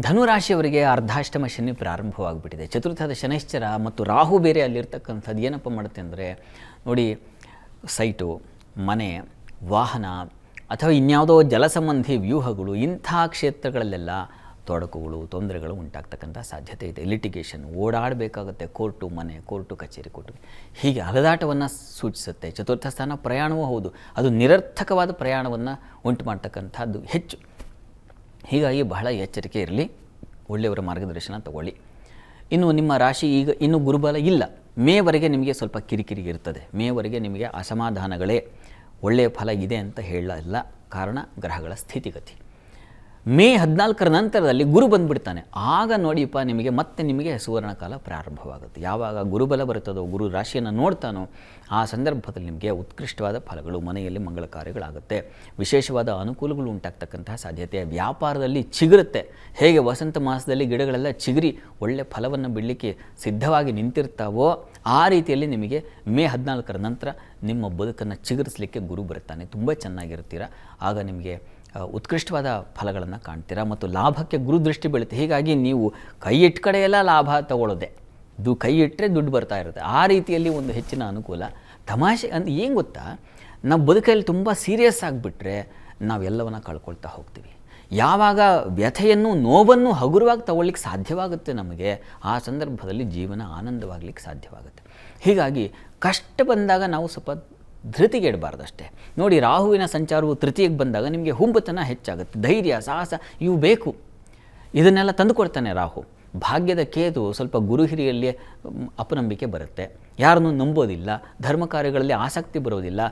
ಧನುರಾಶಿಯವರಿಗೆ ಅರ್ಧಾಷ್ಟಮ ಶನಿ ಪ್ರಾರಂಭವಾಗಿಬಿಟ್ಟಿದೆ. ಚತುರ್ಥದ ಶನೈಶ್ಚರ ಮತ್ತು ರಾಹು ಬೇರೆ ಅಲ್ಲಿರ್ತಕ್ಕಂಥದ್ದು ಏನಪ್ಪ ಮಾಡುತ್ತೆ ಅಂದರೆ, ನೋಡಿ, ಸೈಟು, ಮನೆ, ವಾಹನ ಅಥವಾ ಇನ್ಯಾವುದೋ ಜಲಸಂಬಂಧಿ ವ್ಯೂಹಗಳು, ಇಂಥ ಕ್ಷೇತ್ರಗಳಲ್ಲೆಲ್ಲ ತೊಡಕುಗಳು, ತೊಂದರೆಗಳು ಉಂಟಾಗ್ತಕ್ಕಂಥ ಸಾಧ್ಯತೆ ಇದೆ. ಲಿಟಿಗೇಷನ್ ಓಡಾಡಬೇಕಾಗುತ್ತೆ ಕೋರ್ಟು, ಮನೆ, ಕೋರ್ಟು, ಕಚೇರಿ, ಕೋರ್ಟು. ಹೀಗೆ ಅಲದಾಟವನ್ನು ಸೂಚಿಸುತ್ತೆ. ಚತುರ್ಥ ಸ್ಥಾನ ಪ್ರಯಾಣವೂ ಹೌದು. ಅದು ನಿರರ್ಥಕವಾದ ಪ್ರಯಾಣವನ್ನು ಉಂಟು ಮಾಡ್ತಕ್ಕಂಥದ್ದು ಹೆಚ್ಚು. ಹೀಗಾಗಿ ಬಹಳ ಎಚ್ಚರಿಕೆ ಇರಲಿ, ಒಳ್ಳೆಯವರ ಮಾರ್ಗದರ್ಶನ ತಗೊಳ್ಳಿ. ಇನ್ನು ನಿಮ್ಮ ರಾಶಿ ಈಗ ಇನ್ನು ಗುರುಬಲ ಇಲ್ಲ. ಮೇವರೆಗೆ ನಿಮಗೆ ಸ್ವಲ್ಪ ಕಿರಿಕಿರಿ ಇರ್ತದೆ. ಮೇವರೆಗೆ ನಿಮಗೆ ಅಸಮಾಧಾನಗಳೇ ಒಳ್ಳೆಯ ಫಲ ಇದೆ ಅಂತ ಹೇಳಲ್ಲ. ಕಾರಣ ಗ್ರಹಗಳ ಸ್ಥಿತಿಗತಿ. ಮೇ ಹದಿನಾಲ್ಕರ ನಂತರದಲ್ಲಿ ಗುರು ಬಂದುಬಿಡ್ತಾನೆ. ಆಗ ನೋಡಿಪ್ಪ ನಿಮಗೆ ಮತ್ತೆ ನಿಮಗೆ ಸುವರ್ಣ ಕಾಲ ಪ್ರಾರಂಭವಾಗುತ್ತೆ. ಯಾವಾಗ ಗುರುಬಲ ಬರುತ್ತದೋ, ಗುರು ರಾಶಿಯನ್ನು ನೋಡ್ತಾನೋ, ಆ ಸಂದರ್ಭದಲ್ಲಿ ನಿಮಗೆ ಉತ್ಕೃಷ್ಟವಾದ ಫಲಗಳು, ಮನೆಯಲ್ಲಿ ಮಂಗಳ ಕಾರ್ಯಗಳಾಗುತ್ತೆ. ವಿಶೇಷವಾದ ಅನುಕೂಲಗಳು ಉಂಟಾಗ್ತಕ್ಕಂತಹ ಸಾಧ್ಯತೆ. ವ್ಯಾಪಾರದಲ್ಲಿ ಚಿಗುರುತ್ತೆ. ಹೇಗೆ ವಸಂತ ಮಾಸದಲ್ಲಿ ಗಿಡಗಳೆಲ್ಲ ಚಿಗುರಿ, ಒಳ್ಳೆ ಫಲವನ್ನು ಬಿಡಲಿಕ್ಕೆ ಸಿದ್ಧವಾಗಿ ನಿಂತಿರ್ತಾವೋ, ಆ ರೀತಿಯಲ್ಲಿ ನಿಮಗೆ ಮೇ ಹದಿನಾಲ್ಕರ ನಂತರ ನಿಮ್ಮ ಬದುಕನ್ನು ಚಿಗುರಿಸಲಿಕ್ಕೆ ಗುರು ಬರುತ್ತಾನೆ ತುಂಬ ಚೆನ್ನಾಗಿರ್ತೀರ? ಆಗ ನಿಮಗೆ ಉತ್ಕೃಷ್ಟವಾದ ಫಲಗಳನ್ನು ಕಾಣ್ತೀರಾ ಮತ್ತು ಲಾಭಕ್ಕೆ ಗುರು ದೃಷ್ಟಿ ಬೀಳುತ್ತೆ. ಹೀಗಾಗಿ ನೀವು ಕೈ ಇಟ್ಟ ಕಡೆಯೆಲ್ಲ ಲಾಭ ತಗೊಳ್ಳೋದೆ. ದು ಕೈ ಇಟ್ಟರೆ ದುಡ್ಡು ಬರ್ತಾ ಇರುತ್ತೆ. ಆ ರೀತಿಯಲ್ಲಿ ಒಂದು ಹೆಚ್ಚಿನ ಅನುಕೂಲ. ತಮಾಷೆ ಅಂತ ಏನು ಗೊತ್ತಾ? ನಾವು ಬದುಕಲ್ಲಿ ತುಂಬ ಸೀರಿಯಸ್ ಆಗಿಬಿಟ್ರೆ ನಾವೆಲ್ಲವನ್ನ ಕಳ್ಕೊಳ್ತಾ ಹೋಗ್ತೀವಿ. ಯಾವಾಗ ವ್ಯಥೆಯನ್ನು, ನೋವನ್ನು ಹಗುರವಾಗಿ ತಗೊಳ್ಳಿಕ್ಕೆ ಸಾಧ್ಯವಾಗುತ್ತೆ ನಮಗೆ, ಆ ಸಂದರ್ಭದಲ್ಲಿ ಜೀವನ ಆನಂದವಾಗಲಿಕ್ಕೆ ಸಾಧ್ಯವಾಗುತ್ತೆ. ಹೀಗಾಗಿ ಕಷ್ಟ ಬಂದಾಗ ನಾವು ಸ್ವಲ್ಪ ಧೃತಿಗೆಡಬಾರ್ದು ಅಷ್ಟೇ ನೋಡಿ, ರಾಹುವಿನ ಸಂಚಾರವು ತೃತೀಯಕ್ಕೆ ಬಂದಾಗ ನಿಮಗೆ ಹುಂಬತನ ಹೆಚ್ಚಾಗುತ್ತೆ. ಧೈರ್ಯ, ಸಾಹಸ, ಇವು ಬೇಕು. ಇದನ್ನೆಲ್ಲ ತಂದುಕೊಡ್ತಾನೆ ರಾಹು. ಭಾಗ್ಯದ ಕೇತು ಸ್ವಲ್ಪ ಗುರು ಹಿರಿಯಲ್ಲಿ ಅಪನಂಬಿಕೆ ಬರುತ್ತೆ. ಯಾರನ್ನು ನಂಬೋದಿಲ್ಲ. ಧರ್ಮ ಕಾರ್ಯಗಳಲ್ಲಿ ಆಸಕ್ತಿ ಬರೋದಿಲ್ಲ.